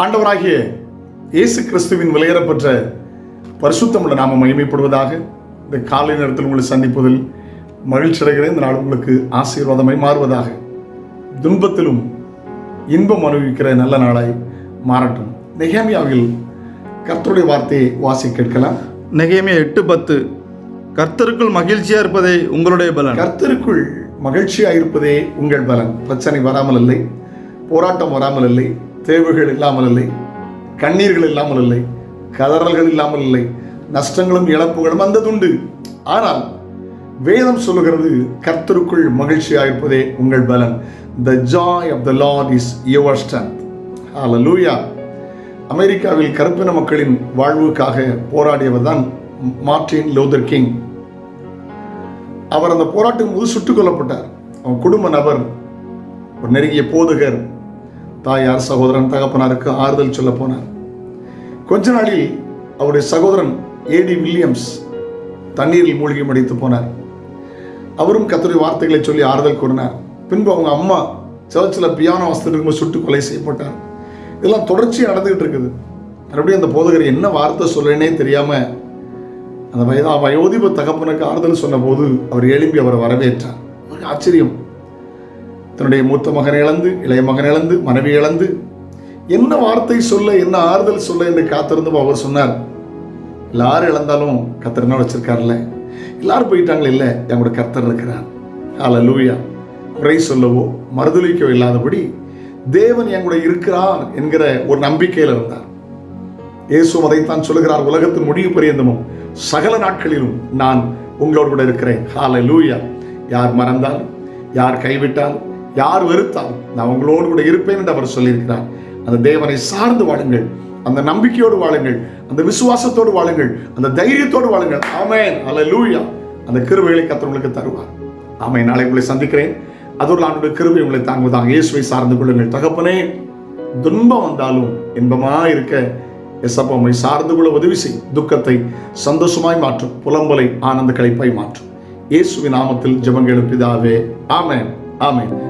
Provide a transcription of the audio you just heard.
ஆண்டவராகிய இயேசு கிறிஸ்துவின் விலையேறப்பெற்ற பரிசுத்தமுள்ள நாம மகிமைப்படுவதாக இந்த காலை நேரத்தில் உங்களை சந்திப்பதில் மகிழ்ச்சி அடைகிறேன். இந்த நாள் உங்களுக்கு ஆசீர்வாதமாய் மாறுவதாக. துன்பத்திலும் இன்பம் அனுபவிக்கிற நல்ல நாளாய் மாறட்டும். நெகேமியாவில் கர்த்தருடைய வார்த்தையை வாசி கேட்கலாம். நெகேமியா எட்டு பத்து. கர்த்தருக்குள் மகிழ்ச்சியா இருப்பதே உங்களுடைய பலன். கர்த்தருக்குள் மகிழ்ச்சியாக இருப்பதே உங்கள் பலன். பிரச்சனை வராமல் இல்லை. போராட்டம் வராமல் இல்லை. தேவைகள் இல்லாமல் இல்லை. கண்ணீர்கள் இல்லாமல் இல்லை. கதறல்கள் இல்லாமல் இல்லை. நஷ்டங்களும் இழப்புகளும் வந்ததுண்டு. ஆனால் வேதம் சொல்லுகிறது கர்த்தருக்குள் மகிழ்ச்சியாக இருப்பதே உங்கள் பலன். The joy of the Lord is your strength லூயா அமெரிக்காவில் கருப்பின மக்களின் வாழ்வுக்காக போராடியவர் தான் மார்ட்டின் லூதர் கிங். அவர் அந்த போராட்டம் போது சுட்டுக் கொல்லப்பட்டார். அவன் குடும்ப நபர் ஒரு நெருங்கிய போதகர் தாயார் சகோதரன் தகப்பனாருக்கு ஆறுதல் சொல்ல போனார். கொஞ்ச நாளில் அவருடைய சகோதரன் ஏடி வில்லியம்ஸ் தண்ணீரில் மூழ்கி மடித்து போனார். அவரும் கத்துடைய வார்த்தைகளை சொல்லி ஆறுதல் கூறினார். பின்பு அவங்க அம்மா சர்ச்சில் பியானோ வசதி சுட்டு கொலை செய்யப்பட்டார். இதெல்லாம் தொடர்ச்சியாக நடந்துகிட்டு இருக்குது. மறுபடியும் அந்த போதகர் என்ன வார்த்தை சொல்லேனே தெரியாமல் அந்த வயதா வயோதிப தகப்பனுக்கு ஆறுதல் சொன்னபோது அவர் எழும்பி அவரை வரவேற்றார். ஆச்சரியம். தன்னுடைய மூத்த மகனை இழந்து இளைய மகன் இழந்து மனைவி இழந்து என்ன வார்த்தை சொல்ல என்ன ஆறுதல் சொல்ல என்று காத்திருந்தும் அவர் சொன்னார். எல்லாரும் இழந்தாலும் கத்தர் என்ன வச்சிருக்காருல்ல? எல்லாரும் போயிட்டாங்களே இல்லை? எங்களோட கர்த்தர் இருக்கிறார். ஹால லூயா குறை சொல்லவோ மறுதளிக்கோ இல்லாதபடி தேவன் என் கூட இருக்கிறார் என்கிற ஒரு நம்பிக்கையில் இருந்தார். இயேசு அதைத்தான் சொல்லுகிறார் உலகத்தின் முடிவு பரியந்தமும் சகல நாட்களிலும் நான் உங்களோடு கூட இருக்கிறேன். ஹால லூயா யார் மறந்தால் யார் கைவிட்டால் யார் வெறுத்தால் நான் உங்களோடு கூட இருப்பேன் என்று அவர் சொல்லியிருக்கிறார். அந்த தேவனை சார்ந்து வாழுங்கள். அந்த நம்பிக்கையோடு வாழுங்கள். அந்த விசுவாசத்தோடு வாழுங்கள். அந்த தைரியத்தோடு வாழுங்கள். ஆமேன். அல்ல லூயா அந்த கிருவைகளை கத்தவங்களுக்கு தருவார். ஆமை நாளை உங்களை சந்திக்கிறேன். அதோடு ஆண்டுடைய கிருவை உங்களை தாங்குவதாக இயேசுவை சார்ந்து கொள்ளுங்கள். தகப்பனே துன்பம் வந்தாலும் இன்பமாக இருக்க எசப்பா சார்ந்து கொள்ள உதவி செய். துக்கத்தை சந்தோஷமாய் மாற்றும் புலம்பலை ஆனந்த களைப்பாய் மாற்றும் இயேசுவின் நாமத்தில் ஜெபங்கள் பிதாவே. ஆமேன். ஆமென்.